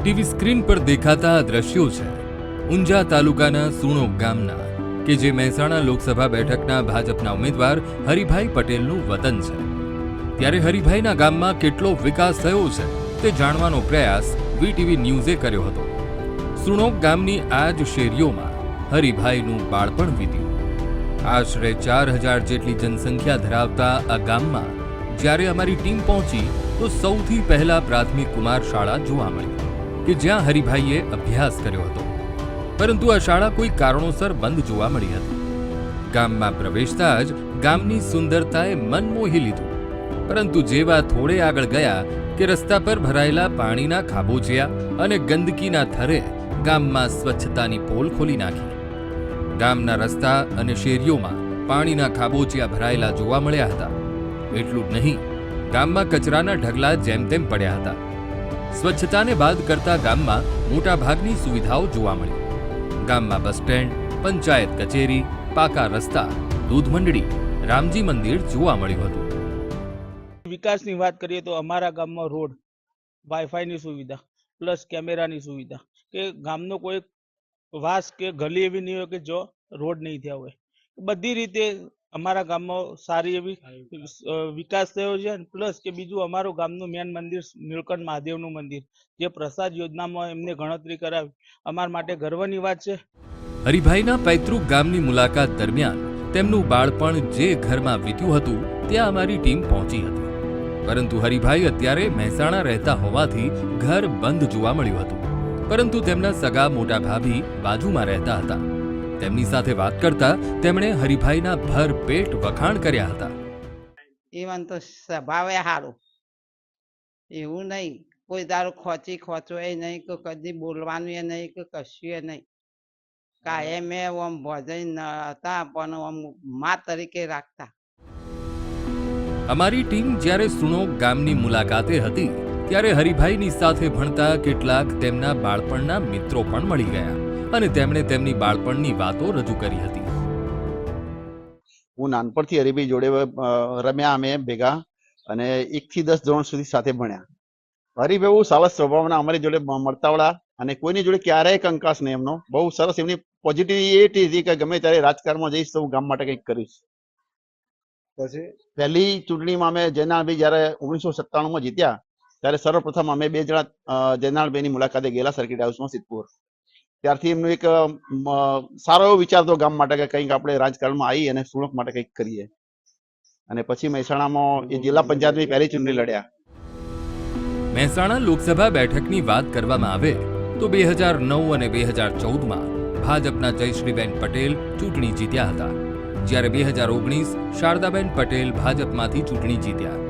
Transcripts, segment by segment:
TV screen પર દેખાતા આ દ્રશ્યો છે. ઊંઝા તાલુકાના સુણો ગામના, કે જે મહેસાણા લોકસભા બેઠકના ભાજપના ઉમેદવાર હરિભાઈ પટેલનું વતન છે. ત્યારે હરિભાઈના ગામમાં કેટલો વિકાસ થયો છે, તે જાણવાનો પ્રયાસ વીટીવી ન્યૂઝે કર્યો હતો. સુણોક ગામની આ જ શેરીઓમાં હરિભાઈનું બાળપણ વીત્યું. આશરે ચાર હજાર જેટલી જનસંખ્યા ધરાવતા આ ગામમાં જ્યારે અમારી ટીમ પહોંચી, તો સૌથી પહેલા પ્રાથમિક કુમાર શાળા જોવા મળી. કે જ્યાં હરિભાઈએ અભ્યાસ કર્યો હતો. પરંતુ આ શાળા કોઈ કારણોસર બંધ જોવા મળી હતી. ગામમાં પ્રવેશતા જ ગામની સુંદરતાએ મન મોહી લીધું. પરંતુ જેવા થોડે આગળ ગયા કે રસ્તા પર ભરાયેલા પાણીના ખાબોચિયા અને ગંદકીના થરે ગામમાં સ્વચ્છતાની પોલ ખોલી નાખી. ગામના રસ્તા અને શેરીઓમાં પાણીના ખાબોચિયા ભરાયેલા જોવા મળ્યા હતા. એટલું જ નહીં, ગામમાં કચરાના ઢગલા જેમ તેમ પડ્યા હતા. સ્વચ્છતાને બાદ કરતા ગામમાં મોટા ભાગની સુવિધાઓ જોવા મળી. ગામમાં બસ સ્ટેન્ડ, પંચાયત કચેરી, પાકા રસ્તા, દૂધ મંડળી, રામજી મંદિર જોવા મળ્યું હતું. વિકાસની વાત કરીએ તો અમારા ગામમાં રોડ, વાઈફાઈની સુવિધા, પ્લસ કેમેરાની સુવિધા, કે ગામનો કોઈ વાસ કે ગલી એવી નહીં હોય કે જો રોડ નહીં થયા હોય. બધી રીતે અમારા ગામમાં સારી એવી વિકાસ. થયો છે પ્લસ કે બીજું અમારું ગામનું મેન મંદિર નીલકંઠ મહાદેવનું મંદિર. જે પ્રસાદ યોજનામાં એમને ગણતરી કરાવી. અમારા માટે ગર્વની વાત છે. હરિભાઈના પૈતૃક ગામની મુલાકાત દરમિયાન તેમનું બાળપણ જે ઘરમાં વીત્યું હતું ત્યાં અમારી ટીમ પહોંચી હતી. પરંતુ હરિભાઈ અત્યારે મહેસાણા રહેતા હોવાથી ઘર બંધ જોવા મળ્યું હતું. પરંતુ તેમના સગા મોટા ભાભી બાજુમાં રહેતા હતા. તેમની સાથે વાત કરતા તેમણે હરિભાઈના ભર પેટ વખાણ કર્યા હતા. ઈવન તો સ્વભાવે સારું એવું નહીં. કોઈ દારૂ ખોચી ખોચો એ નહીં કે કદી બોલવાનું એ નહીં કે કશું એ નહીં. કાયમ એ આમ ભજન હતા પણ આમ મા તરીકે રાખતા. અમારી ટીમ જ્યારે સુણો ગામની મુલાકાતે હતી ત્યારે હરિભાઈની સાથે ભણતા કેટલાક તેમના બાળપણના મિત્રો પણ મળી ગયા. અને તેમણે તેમની બાળપણની વાતો રજૂ કરી હતી. હું નાનપણથી અરેબી જોડે રમ્યા અમે ભેગા અને એક થી દસ ધોરણ સુધી સાથે ભણ્યા. હરીફ એવું સાવસ સ્વભાવના અમારી જોડે મળતાવડા અને કોઈની જોડે ક્યારેય કંકાસ નહીં એમનો. બહુ સરસ એમની પોઝિટિવિટી હતી કે ગમે ત્યારે રાજકારણમાં જઈશ તો હું ગામ માટે કંઈક કરીશ. પછી? પહેલી ચૂંટણીમાં અમે જયનાલભાઈ જ્યારે ઓગણીસો સત્તાણું માં જીત્યા ત્યારે સર્વપ્રથમ અમે બે જણા અ, જયનાલભાઈની મુલાકાતે ગયેલા સર્કિટ હાઉસમાં સિદ્ધપુર. ત્યારથી એમનો એક સારો એવો વિચાર હતો ગામ માટે કે કંઈક આપણે રાજકારણમાં આવી અને સુરખ માટે કંઈક કરીએ. અને પછી મહેસાણામાં એ જિલ્લા પંચાયતની પહેલી ચૂંટણી લડ્યા. મહેસાણા લોકસભા બેઠકની વાત કરવામાં આવે તો બે હજાર નવ અને બે હજાર ચૌદમાં ભાજપના જયશ્રીબેન પટેલ ચૂંટણી જીત્યા હતા. જ્યારે બે હજાર ઓગણીસ શારદાબેન પટેલ ભાજપમાંથી ચૂંટણી જીત્યા.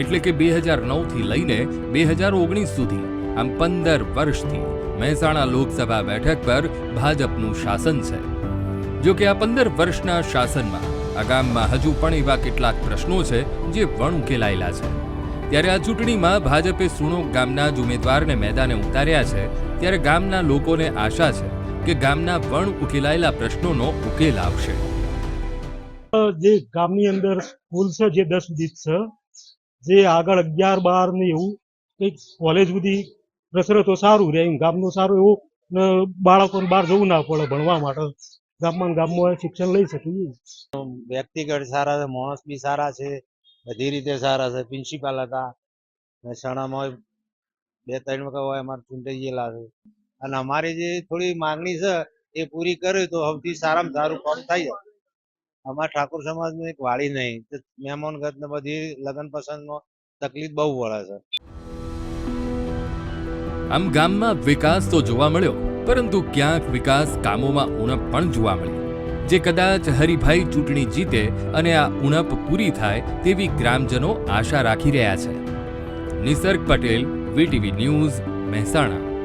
એટલે કે બે હજાર નવથી લઈને બે હજાર ઓગણીસ સુધી આમ પંદર વર્ષથી મહેસાણા લોકસભા બેઠક પર ભાજપનું શાસન છે. જો આ પંદર વર્ષના શાસનમાં આ ગામમાં હજુ પણ એવા કેટલાક પ્રશ્નો છે જે વણ ઉકેલાયેલા છે. ત્યારે આ ચૂંટણીમાં ભાજપે સુણો ગામના જ ઉમેદવારને મેદાને ઉતાર્યા છે, ત્યારે ગામના લોકોને આશા છે કે ગામના વણ ઉકેલાયેલા પ્રશ્નોનો ઉકેલ આવશે. જે ગામની અંદર સ્કૂલ છે, જે દસ સુધી છે, જે આગળ અગિયાર બાર ને એવું કંઈક કોલેજ સુધી પ્રસરે તો સારું રહે ગામનું સારું એવું, ને બાળકોને બહાર જવું ના પડે ભણવા માટે. ગામમાં ગામમાં શિક્ષણ લઈ શકીએ. વ્યક્તિગત સારા છે, માણસ બી સારા છે, બધી રીતે સારા છે પ્રિન્સિપાલ હતા. મહેસાણામાં બે ત્રણ વખત હોય, અમારે ચૂંટાઈ ગયેલા છે. અને અમારી જે થોડી માંગણી છે, એ પૂરી કરે તો સૌથી સારામાં સારું કામ થાય. અમારા ઠાકોર સમાજનું એક વાળી નહીં મહેમાન ગત ને બધી લગ્ન પસંદમાં તકલીફ બહુ પડે છે. આમ ગામમાં વિકાસ તો જોવા મળ્યો, પરંતુ ક્યાંક વિકાસ કામોમાં ઉણપ પણ જોવા મળી જે કદાચ હરિભાઈ ચૂંટણી જીતે અને આ ઉણપ પૂરી થાય તેવી ગ્રામજનો આશા રાખી રહ્યા છે. Nisarg Patel, VTV news, Mehsana.